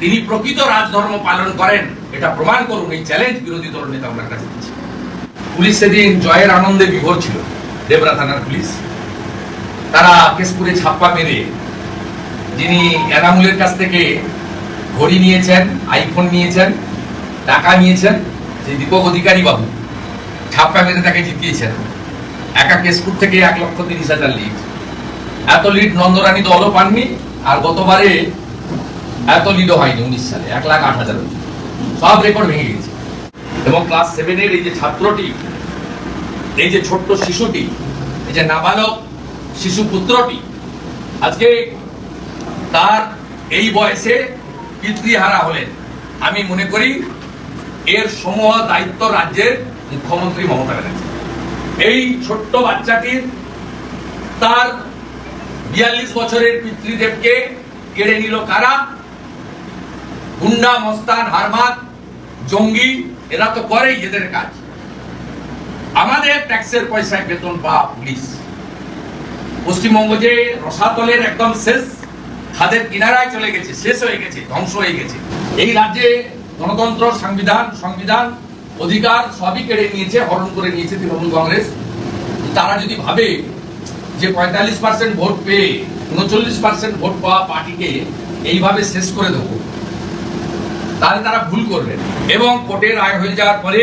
তিনি প্রকৃত রাজধর্ম পালন করেন। এটা প্রমাণ করুন, এই চ্যালেঞ্জ বিরোধী দল নেতা ওনার কাছে। দিচ্ছে পুলিশ সেদিন জয়ের আনন্দে বিভোর ছিল, দেবরা থানার পুলিশ। তারা কেশপুরে ছাপ্পা মেরে যিনি এনামুলের কাছ থেকে ঘড়ি নিয়েছেন আইফোন নিয়েছেন, টাকা নিয়েছেন, যে দীপক অধিকারী বাবু, ছাপ্পা মেরে তাকে জিতিয়েছেন। একা কেশপুর থেকে এক লক্ষ তিরিশ হাজার লিড এত লিড নন্দরানী দলও পাননি, আর গতবারে এত লিডও হয়নি উনিশ সালে, এক লাখ আট হাজার সব রেকর্ড ভেঙে গেছে এবং ক্লাস সেভেনের এই যে ছাত্রটি, এই যে ছোট্ট শিশুটি, এই যে নাবালক শিশু পুত্রটি, আজকে তার এই বয়সে পিতৃহারা হলেন। আমি মনে করি এর সমূহ দায়িত্ব রাজ্যের মুখ্যমন্ত্রী মমতা ব্যানার্জি। এই ছোট্ট বাচ্চাটির তার বিয়াল্লিশ বছরের পিতৃদেবকে কেড়ে নিল কারা? গুন্ডা, মস্তান হারমাত জঙ্গি, এরা তো করেই এদের কাজ। আমাদের ট্যাক্সের পয়সায় বেতন পাওয়া পুলিশ। পশ্চিমবঙ্গ যে রসাতলের একদম শেষ, খাদের কিনারায় চলে গেছে, শেষ হয়ে গেছে, ধ্বংস হয়ে গেছে। এই রাজ্যে গণতন্ত্র, সংবিধান সংবিধান, অধিকার সবই কেড়ে নিয়েছে, হরণ করে নিয়েছে তৃণমূল কংগ্রেস। তারা যদি ভাবে যে পঁয়তাল্লিশ পার্সেন্ট ভোট পেয়ে, উনচল্লিশ পার্সেন্ট ভোট পাওয়া পার্টিকে এইভাবে শেষ করে দেবো তাহলে তারা ভুল করবেন এবং কোর্টের রায় হয়ে যাওয়ার পরে,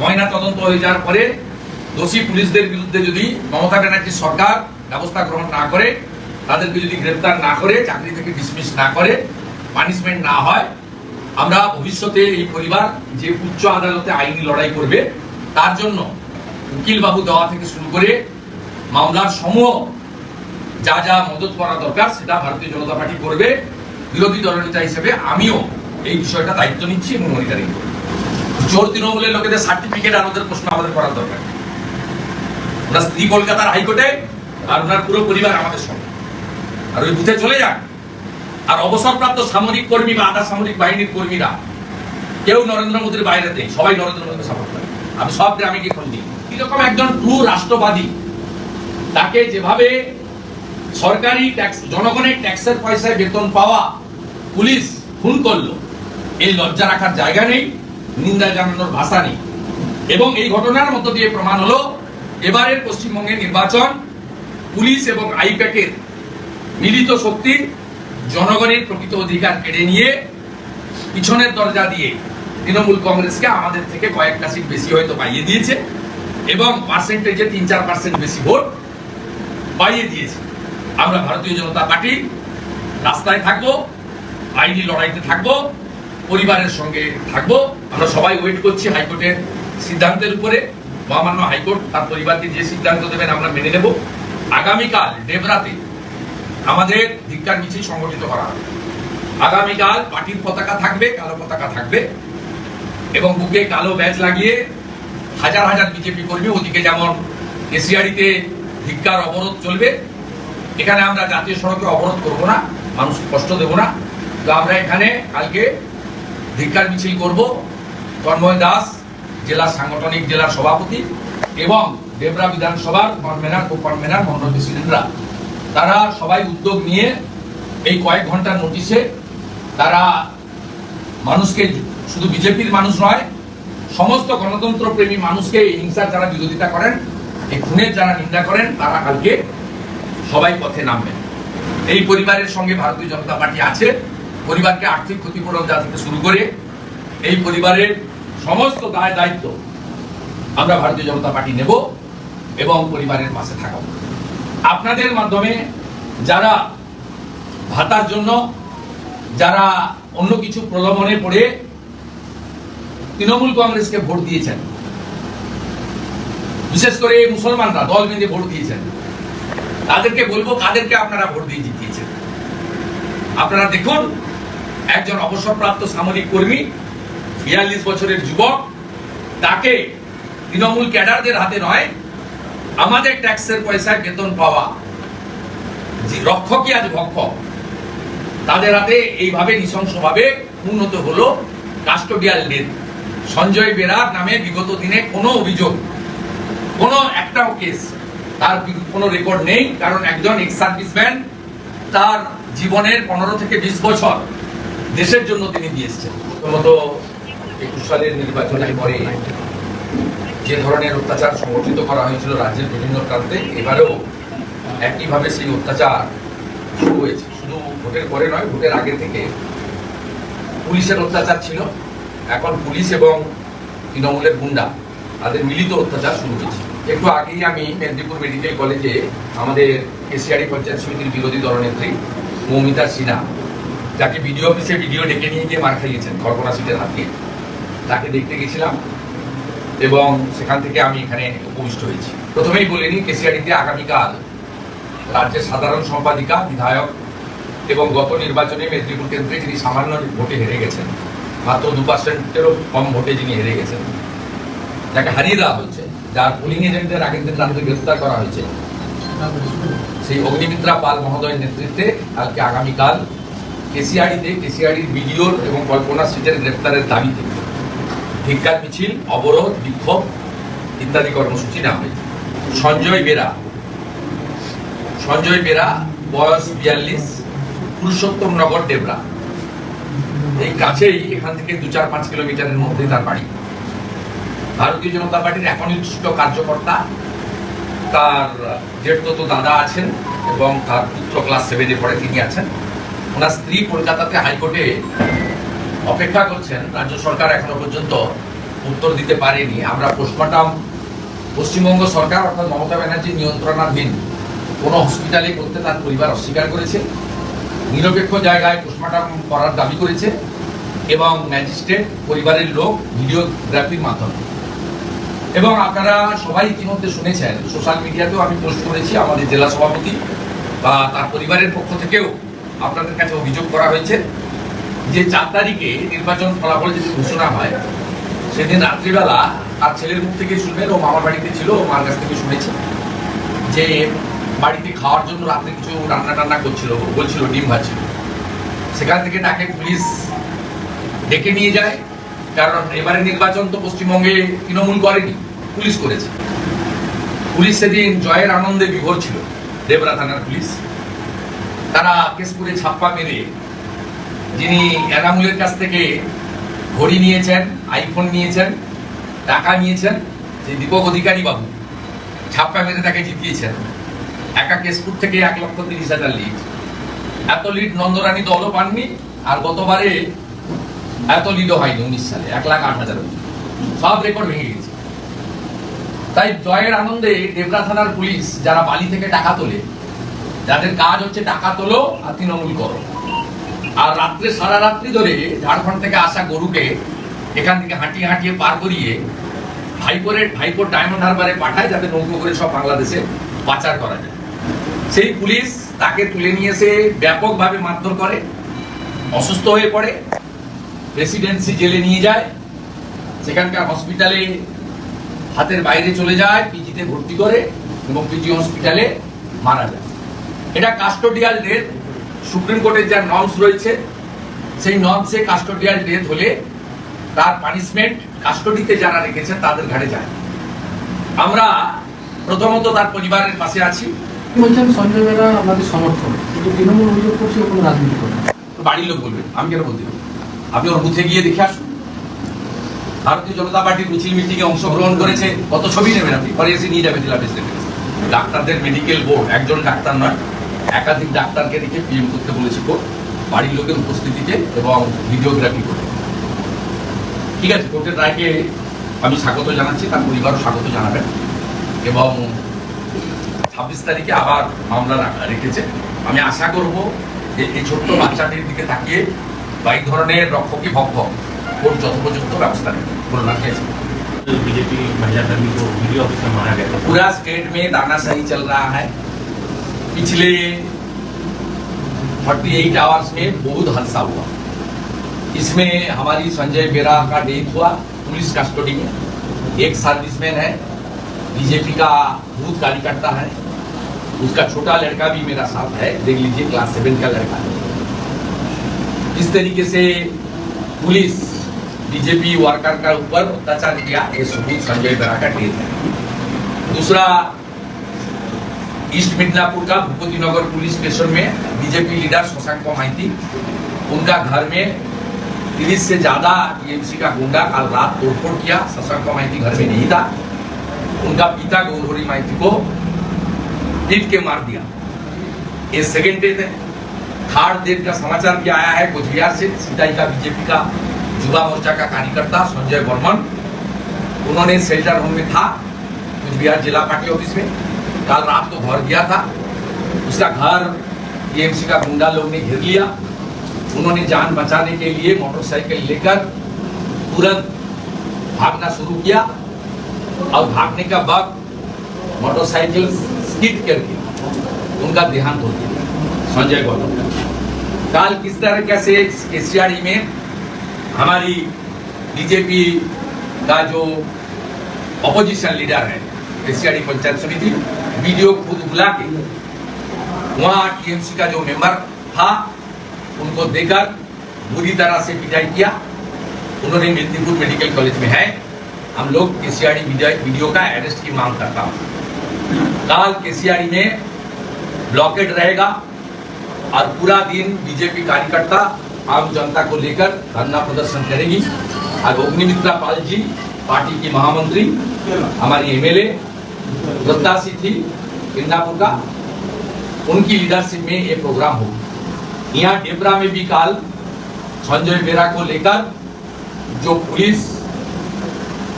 ময়না তদন্ত হয়ে যাওয়ার পরে, দোষী পুলিশদের বিরুদ্ধে যদি মমতা ব্যানার্জি সরকার ব্যবস্থা গ্রহণ না করে, তাদেরকে যদি গ্রেপ্তার না করে, চাকরি থেকে ডিসমিস না করে পানিশমেন্ট না হয়, আমরা ভবিষ্যতে এই পরিবার যে উচ্চ আদালতে আইনি লড়াই করবে, তার জন্য উকিল বাবু দেওয়া থেকে শুরু করে মামলার সমূহ যা যা মদত করা দরকার, সেটা ভারতীয় জনতা পার্টি করবে। বিরোধী দলনেতা হিসেবে আমিও এই বিষয়টা দায়িত্ব নিচ্ছি এবং মনিটরিং করব চোর তৃণমূলের লোকেদের সার্টিফিকেট আর ওদের প্রশ্ন আমাদের করার দরকার ওনার স্ত্রী কলকাতার হাইকোর্টে আর ওনার পুরো পরিবার আমাদের সঙ্গে। আর ওই বুথে চলে যান। আর অবসরপ্রাপ্ত সামরিক কর্মী বা আধা সামরিক বাহিনীর কর্মীরা কেউ নরেন্দ্র মোদীর বাইরে নেই। সবাই নরেন্দ্র মোদীকে সাপোর্ট করে। আমি সব গ্রামে গিয়ে খোঁজ নিই। এরকম একজন ট্রু রাষ্ট্রবাদী, তাকে যেভাবে সরকারি ট্যাক্স জনগণের ট্যাক্সের পয়সায় বেতন পাওয়া পুলিশ খুন করল এই লজ্জা রাখার জায়গা নেই, নিন্দা জানানোর ভাষা নেই। এবং এই ঘটনার মধ্য দিয়ে প্রমাণ হলো, এবারের পশ্চিমবঙ্গের নির্বাচন পুলিশ এবং আইপ্যাকের মিলিত শক্তি জনগণের প্রকৃত অধিকার কেড়ে নিয়ে পিছনের দরজা দিয়ে তৃণমূল কংগ্রেসকে আমাদের থেকে কয়েকটা সিট বেশি হয়তো পাইয়ে দিয়েছে এবং পার্সেন্টেজে তিন চার পার্সেন্ট বেশি ভোট পাইয়ে দিয়েছে। আমরা ভারতীয় জনতা পার্টি রাস্তায় থাকব, আইনি লড়াইতে থাকব পরিবারের সঙ্গে থাকব। আমরা সবাই ওয়েট করছি হাইকোর্টের সিদ্ধান্তের উপরে। মহামান্য হাইকোর্ট তার পরিবারকে যে সিদ্ধান্ত দেবেন আমরা মেনে নেব। আগামীকাল ডেবরাতে আমাদের ধিক্কার মিছিল সংগঠিত করা হবে। আগামীকাল পার্টির পতাকা থাকবে, কালো পতাকা থাকবে। এবং বুকে কালো ব্যাচ লাগিয়ে হাজার হাজার বিজেপি কর্মী ওদিকে যেমন এসিআরিতে ধিক্কার অবরোধ চলবে, এখানে আমরা জাতীয় সড়কে অবরোধ করব না মানুষ কষ্ট দেব না। তো আমরা এখানে কালকে ধিক্কার মিছিল করব। তন্ময় দাস, জেলা সাংগঠনিক জেলার সভাপতি এবং দেবরা বিধানসভার কনভেনার ও কনভেনার মন্ডল প্রেসিডেন্টরা তারা সবাই উদ্যোগ নিয়ে এই কয়েক ঘণ্টার নোটিশে তারা মানুষকে শুধু বিজেপির মানুষ নয়, সমস্ত গণতন্ত্র প্রেমী মানুষকে হিংসার যারা বিরোধিতা করেন, এই খুনের যারা নিন্দা করেন, তারা কালকে সবাই পথে নামবেন। এই পরিবারের সঙ্গে ভারতীয় জনতা পার্টি আছে। পরিবারকে আর্থিক ক্ষতিপূরণ দেওয়া থেকে শুরু করে এই পরিবারের সমস্ত দায় দায়িত্ব আমরা ভারতীয় জনতা পার্টি নেব এবং পরিবারের পাশে থাকব। আপনাদের মাধ্যমে যারা ভাতার জন্য, যারা অন্য কিছু প্রলোভনে পড়ে তৃণমূল কংগ্রেসকে ভোট দিয়েছেন, বিশেষ করে মুসলমানরা দল বেঁধে ভোট দিয়েছেন, তাদেরকে বলব, কাদেরকে আপনারা ভোট দিয়ে জিতিয়েছেন? আপনারা দেখুন একজন অবসরপ্রাপ্ত সামরিক কর্মী, বিয়াল্লিশ বছরের যুবক, তাকে তৃণমূল ক্যাডারদের হাতে নয়, আমাদের ট্যাক্সের পয়সায় বেতন পাওয়া যে রক্ষকই আজ ভক্ষক, তাদের হাতে এইভাবে নৃশংসভাবে উন্নত হলো কাস্টোডিয়াল ডেথ। সঞ্জয় বেরার নামে বিগত দিনে কোনো অভিযোগ, কোনো একটাও কেস তার কোনো রেকর্ড নেই, কারণ একজন এক্স সার্ভিসম্যান তার জীবনের পনেরো থেকে বিশ বছর দেশের জন্য তিনি দিয়ে এসছেন। প্রথমত একুশ সালের নির্বাচনের পরে যে ধরনের অত্যাচার সংগঠিত করা হয়েছিল রাজ্যের বিভিন্ন প্রান্তে, এবারেও একইভাবে সেই অত্যাচার শুরু হয়েছে। শুধু ভোটের পরে নয়, ভোটের আগে থেকে পুলিশের অত্যাচার ছিল। এখন পুলিশ এবং তৃণমূলের গুন্ডা তাদের মিলিত অত্যাচার শুরু হয়েছে। একটু আগেই আমি মেদিনীপুর মেডিকেল কলেজে আমাদের এশিয়ারি পঞ্চায়েত সমিতির বিরোধী দলনেত্রী মৌমিতা সিনহা যাকে ভিডিও অফিসে ভিডিও ডেকে নিয়ে গিয়ে মার খাইয়েছেন, কল্পনা সিটের হাত তাকে দেখতে গেছিলাম এবং সেখান থেকে আমি এখানে উপবিষ্ট হয়েছি। প্রথমেই বলে নিই কেসিআরিতে আগামীকাল রাজ্যের সাধারণ সম্পাদিকা, বিধায়ক এবং গত নির্বাচনে মেদিনীপুর কেন্দ্রে যিনি সামান্য ভোটে হেরে গেছেন, মাত্র দু পার্সেন্টেরও কম ভোটে যিনি হেরে গেছেন, যাকে হারিয়ে দেওয়া হয়েছে, যার পোলিং এজেন্টের আগের দিন রাত্রে গ্রেফতার করা হয়েছে। সেই অগ্নিমিত্রা পাল মহোদয়ের নেতৃত্বে কালকে আগামীকাল কেসিআরিতে কেসিআরির বিডিওর এবং কল্পনা সিটের গ্রেফতারের দাবিতে ধিক্কার, মিছিল, অবরোধ, বিক্ষোভ ইত্যাদি কর্মসূচি নেওয়া হয়েছে। সঞ্জয় বেরা সঞ্জয় বেরা, বয়স বিয়াল্লিশ, পুরুষোত্তম নগর ডেবরা এই কাছেই এখান থেকে দু চার পাঁচ কিলোমিটারের মধ্যে তার বাড়ি। ভারতীয় জনতা পার্টির একনিষ্ঠ কার্যকর্তা, তার জেঠতো দাদা আছেন এবং তার পুত্র ক্লাস সেভেনে পড়ে, তিনি আছেন। ওনার স্ত্রী কলকাতাতে হাইকোর্টে অপেক্ষা করছেন। রাজ্য সরকার এখনও পর্যন্ত উত্তর দিতে পারেনি। আমরা পোস্টমর্টম পশ্চিমবঙ্গ সরকার অর্থাৎ মমতা ব্যানার্জি নিয়ন্ত্রণাধীন কোনো হসপিটালে করতে তার পরিবার অস্বীকার করেছে, নিরপেক্ষ জায়গায় পোস্টমর্টম করার দাবি করেছে এবং ম্যাজিস্ট্রেট পরিবারের লোক ভিডিওগ্রাফির মাধ্যমে। এবং আপনারা সবাই ইতিমধ্যে শুনেছেন, সোশ্যাল মিডিয়াতেও আমি পোস্ট করেছি আমাদের জেলা সভাপতি বা তার পরিবারের পক্ষ থেকেও। আপনাদের কাছে অভিযোগ করা হয়েছে যে চার তারিখে নির্বাচন ফলাফল যদি ঘোষণা হয়, সেদিন রাত্রিবেলা তার ছেলের মুখ থেকে শুনবেন, ও মামার বাড়িতে ছিল, ও মার কাছ থেকে শুনেছে যে বাড়িতে খাওয়ার জন্য রাত্রে কিছু রান্না টান্না করছিল, বলছিল, ডিম ভাজছিল। সেখান থেকে তাকে পুলিশ ডেকে নিয়ে যায়, কারণ এবারে নির্বাচন তো পশ্চিমবঙ্গে তৃণমূল করেনি, পুলিশ করেছে। পুলিশ সেদিন জয়ের আনন্দে বিভোর ছিল, দেবরা থানার পুলিশ। তারা কেশপুরে ছাপ্পা মেরে যিনি এনামুলের কাছ থেকে ঘড়ি নিয়েছেন আইফোন নিয়েছেন, টাকা নিয়েছেন, যে দীপক অধিকারী বাবু, ছাপ্পা মেরে তাকে জিতিয়েছেন। একা কেশপুর থেকে এক লক্ষ তিরিশ হাজার লিড এত লিড নন্দরানী দলও পাননি, আর গতবারে এত লিডও হয়নি উনিশ সালে, এক লাখ আট হাজার সব রেকর্ড ভেঙে গেছে। তাই জয়ের আনন্দে দেবরা থানার পুলিশ যারা বালি থেকে টাকা তোলে যাদের কাজ হচ্ছে টাকা তোলো আর তৃণমূল করো। আর রাত্রে, সারা রাত্রি ধরে ঝাড়খণ্ড থেকে আসা গরুকে এখান থেকে হাঁটিয়ে হাঁটিয়ে পার করিয়ে ভাইপোরে ভাইপোর ডায়মন্ড হারবারে পাঠায় যাতে নৌকো করে সব বাংলাদেশে পাচার করা যায়। সেই পুলিশ তাকে তুলে নিয়ে এসে ব্যাপকভাবে মারধর করে, অসুস্থ হয়ে পড়ে প্রেসিডেন্সি জেলে নিয়ে যায়, সেখানকার হসপিটালে হাতের বাইরে চলে যায় পিজিতে ভর্তি করে এবং পিজি হসপিটালে মারা যায়। এটা কাস্টোডিয়াল ডেথ সুপ্রিম কোর্টের যা নর্মস রয়েছে সেই নর্মসে কাস্টোডিয়াল ডেথ হলে তার পানিশমেন্ট কাস্টডিতে যারা রেখেছেন তাদের ঘাড়ে যায়। আমরা প্রথমত তার পরিবারের পাশে আছি। বলছেন সঞ্জয় বেরা আমাদের সমর্থন কিন্তু তৃণমূল অভিযোগ করছে কোনো রাজনীতি করে। বাড়ির লোক বলবেন আমি কেন বলতে? আপনি ওর বুথে গিয়ে দেখে আসুন। ভারতীয় জনতা পার্টির মিছিল মিটিং এ অংশগ্রহণ করেছে কত ছবি নেবেন আপনি? পরে এসে নিয়ে যাবেন জেলা প্রেসিডেন্ট ডাক্তারদের মেডিকেল বোর্ড একজন ডাক্তার নয়। একাধিক ডাক্তারকে রেখে পিএম করতে বলেছে কোর্ট বাড়ির লোকের উপস্থিতিতে এবং ভিডিওগ্রাফি করে ঠিক আছে কোর্টের রায়কে আমি স্বাগত জানাচ্ছি তার পরিবারও স্বাগত জানাবেন এবং ছাব্বিশ তারিখে আবার মামলা রাখা- রেখেছে আমি আশা করব যে এই ছোট্ট বাচ্চাটির দিকে তাকিয়ে বা এই ধরনের রক্ষকই ভক্ত কোর্ট যথোপযুক্ত ব্যবস্থা নেবে বলুন আপনি আছেন। बीजेपी महिला कर्मी को वीडियो ऑफिस में मारा गया था पूरा स्टेट में दानाशाही चल रहा है पिछले 48 आवर्स में बहुत हादसा हुआ। इसमें हमारी संजय बेरा का डेथ हुआ, पुलिस कस्टडी में। एक सर्विसमैन है बीजेपी का बूथ कार्यकर्ता है। उसका छोटा लड़का भी मेरा साथ है, देख लीजिए क्लास सेवन का लड़का है। इस तरीके से पुलिस बीजेपी वर्कर का ऊपर अत्याचार किया, ये संजय बेरा का डेथ है। दूसरा ईस्ट मिदनापुर का भूपति नगर पुलिस स्टेशन में बीजेपी लीडर शशांक माइती उनका घर में तीस से ज़्यादा टीएमसी का गुंडा कल रात तोड़फोड़ किया। शशांक माइती घर में नहीं था। उनका पिता गौरहरी माइती को पीट के मार दिया। ये सेकेंड डेट है थर्ड डेट का समाचार भी आया है कुचबिहार से। सीताई का बीजेपी का युवा मोर्चा का कार्यकर्ता संजय वर्मन उन्होंने शेल्टर होम में था। कुचबिहार जिला पार्टी ऑफ़िस में। कल रात को घर गया था। उसका घर टीएमसी का गुंडा लोग ने घेर लिया। उन्होंने जान बचाने के लिए मोटरसाइकिल लेकर तुरंत भागना शुरू किया। और भागने का वक्त मोटरसाइकिल स्किड करके उनका देहांत हो गया। संजय गौतम का। कल किस तरह से केसियाड़ी में हमारी बीजेपी का जो अपोजिशन लीडर है केसियाड़ी पंचायत समिति वीडियो खुद बुला के वहाँ टीएमसी का जो मेंबर था, उनको देकर बुरी तरह से पिटाई किया। उन्होंने मेदिनीपुर मेडिकल कॉलेज में है। हम लोग केसियाड़ी वीडियो का अरेस्ट की मांग करता हूँ। कल केसियाड़ी में ब्लॉकेट रहेगा और पूरा दिन बीजेपी कार्यकर्ता, आम जनता को लेकर धरना प्रदर्शन करेगी। आज अग्निमित्रा पाल जी, पार्टी की महामंत्री, हमारी एमएलए प्रत्याशी थी, इंदापुर का। उनकी लीडरशिप में ये प्रोग्राम होगा यहाँ डेबरा में भी कल संजय बेरा को लेकर जो पुलिस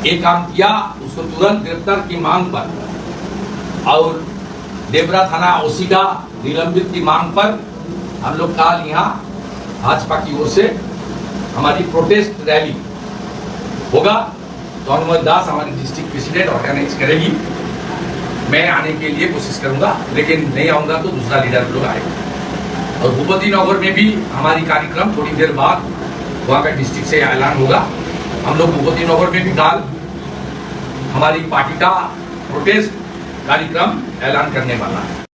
ये काम किया, उसको तुरंत गिरफ़्तार की मांग पर और डेबरा थाना ओसी का निलंबित की मांग पर हम लोग काल यहाँ भाजपा की ओर से हमारी प्रोटेस्ट रैली होगा। तो अनुमत दास हमारी डिस्ट्रिक्ट प्रेसिडेंट ऑर्गेनाइज करेगी। मैं आने के लिए कोशिश करूँगा, लेकिन नहीं आऊँगा तो दूसरा लीडर लोग आएगा। और भूपति नगर में भी हमारी कार्यक्रम थोड़ी देर बाद वहाँ का डिस्ट्रिक्ट से ऐलान होगा। हम लोग भूपति नगर में भी कल हमारी पार्टी का प्रोटेस्ट कार्यक्रम ऐलान करने वाला है।